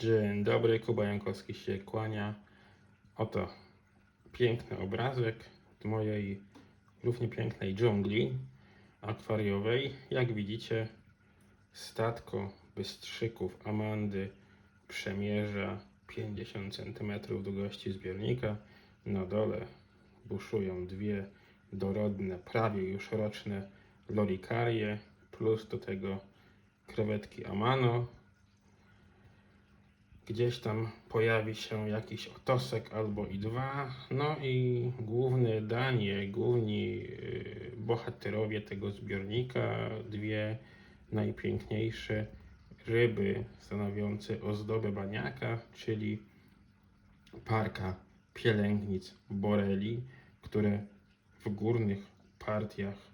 Dzień dobry, Kuba Jankowski się kłania. Oto piękny obrazek mojej równie pięknej dżungli akwariowej. Jak widzicie, statko bystrzyków Amandy przemierza 50 cm długości zbiornika. Na dole buszują dwie dorodne, prawie już roczne lorikarie, plus do tego krewetki Amano, gdzieś tam pojawi się jakiś otosek albo i dwa. No i główne danie, główni yy, bohaterowie tego zbiornika, dwie najpiękniejsze ryby stanowiące ozdobę baniaka, czyli parka pielęgnic boreli, które w górnych partiach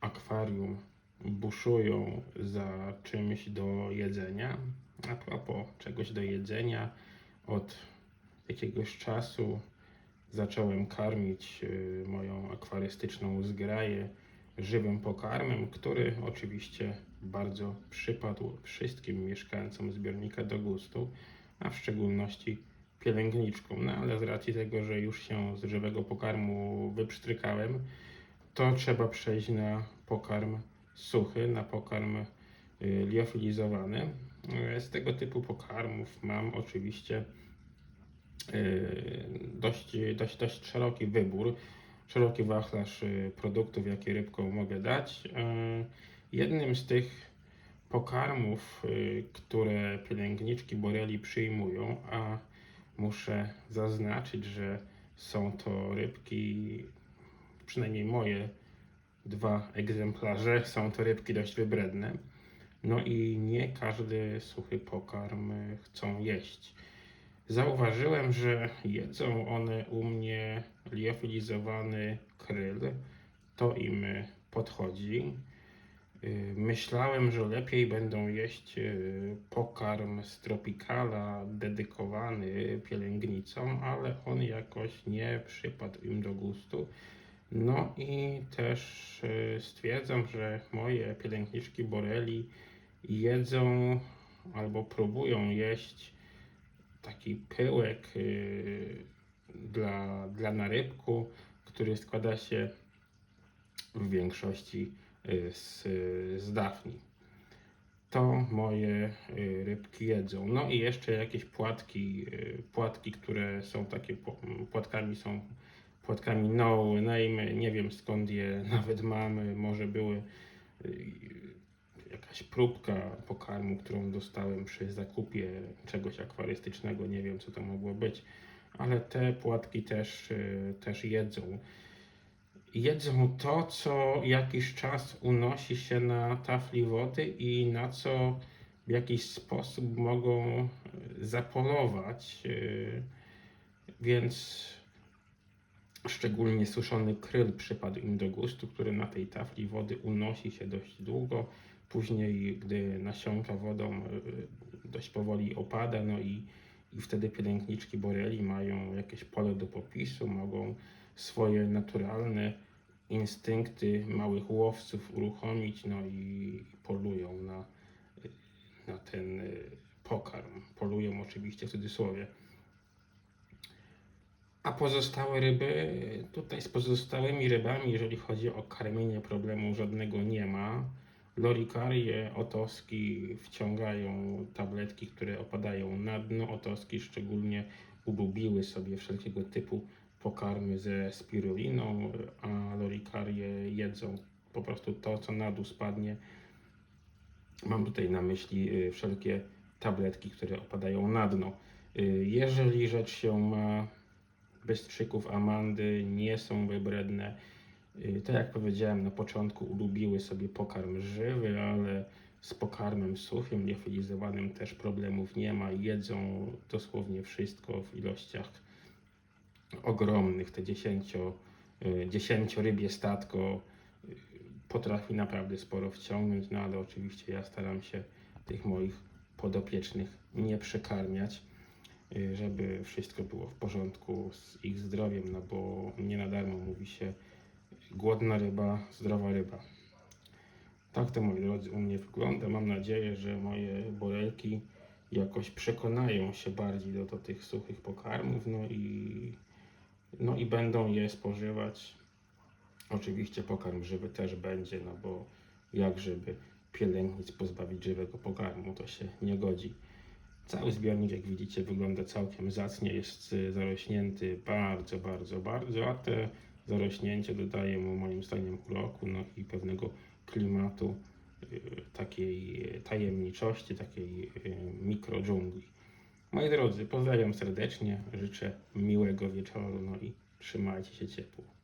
akwarium buszują za czymś do jedzenia. A propos czegoś do jedzenia, od jakiegoś czasu zacząłem karmić y, moją akwarystyczną zgraję żywym pokarmem, który oczywiście bardzo przypadł wszystkim mieszkańcom zbiornika do gustu, a w szczególności pielęgniczkom. No ale z racji tego, że już się z żywego pokarmu wypsztrykałem, to trzeba przejść na pokarm suchy, na pokarm y, liofilizowany. Y, Z tego typu pokarmów mam oczywiście y, dość, dość, dość szeroki wybór, szeroki wachlarz produktów, jakie rybkom mogę dać. Jednym z tych pokarmów, które pielęgniczki boreli przyjmują, a muszę zaznaczyć, że są to rybki, przynajmniej moje dwa egzemplarze, są to rybki dość wybredne. No i nie każdy suchy pokarm chcą jeść. Zauważyłem, że jedzą one u mnie liofilizowany kryl. To im podchodzi. Y, Myślałem, że lepiej będą jeść y, pokarm z Tropicala dedykowany pielęgnicom, ale on jakoś nie przypadł im do gustu. No i też y, stwierdzam, że moje pielęgniczki Boreli jedzą albo próbują jeść taki pyłek y, dla, dla narybku, który składa się w większości y, z, z dafni. To moje rybki jedzą. No i jeszcze jakieś płatki, płatki, które są takie pł- płatkami, są płatkami no name. Nie wiem skąd je nawet mam. Może były y, jakaś próbka pokarmu, którą dostałem przy zakupie czegoś akwarystycznego. Nie wiem co to mogło być, ale te płatki też, y, też jedzą jedzą to, co jakiś czas unosi się na tafli wody i na co w jakiś sposób mogą e, zapolować. Więc szczególnie suszony kryl przypadł im do gustu, który na tej tafli wody unosi się dość długo. Później, gdy nasiąka wodą, e, dość powoli opada, no i, i wtedy pielęgniczki boreli mają jakieś pole do popisu, mogą swoje naturalne instynkty małych łowców uruchomić, no i polują na, na ten y, pokarm. Polują oczywiście w cudzysłowie. A pozostałe ryby, tutaj z pozostałymi rybami, jeżeli chodzi o karmienie, problemu żadnego nie ma. Lorikarie, otoski wciągają tabletki, które opadają na dno. Otoski szczególnie ulubiły sobie wszelkiego typu pokarmy ze spiruliną, a lorikarie jedzą po prostu to, co na dół spadnie. Mam tutaj na myśli y, wszelkie tabletki, które opadają na dno. Y, Jeżeli rzecz się ma, bystrzyków Amandy nie są wybredne. Y, Tak jak powiedziałem na początku, ulubiły sobie pokarm żywy, ale z pokarmem suchym, liofilizowanym też problemów nie ma. Jedzą dosłownie wszystko w ilościach ogromnych. Te dziesięcio, y, dziesięciorybie statko y, potrafi naprawdę sporo wciągnąć, no ale oczywiście ja staram się tych moich podopiecznych nie przekarmiać, żeby wszystko było w porządku z ich zdrowiem, no bo nie na darmo mówi się głodna ryba, zdrowa ryba. Tak to moi drodzy u mnie wygląda. Mam nadzieję, że moje borelki jakoś przekonają się bardziej do, do tych suchych pokarmów, no i, no i będą je spożywać. Oczywiście pokarm żywy też będzie, no bo jak żeby pielęgnic pozbawić żywego pokarmu, to się nie godzi. Cały zbiornik, jak widzicie, wygląda całkiem zacnie, jest y, zarośnięty bardzo, bardzo, bardzo, a te zarośnięcie dodaje mu moim zdaniem uroku, no i pewnego klimatu, y, takiej tajemniczości, takiej y, mikrodżungli. Moi drodzy, pozdrawiam serdecznie, życzę miłego wieczoru, no i trzymajcie się ciepło.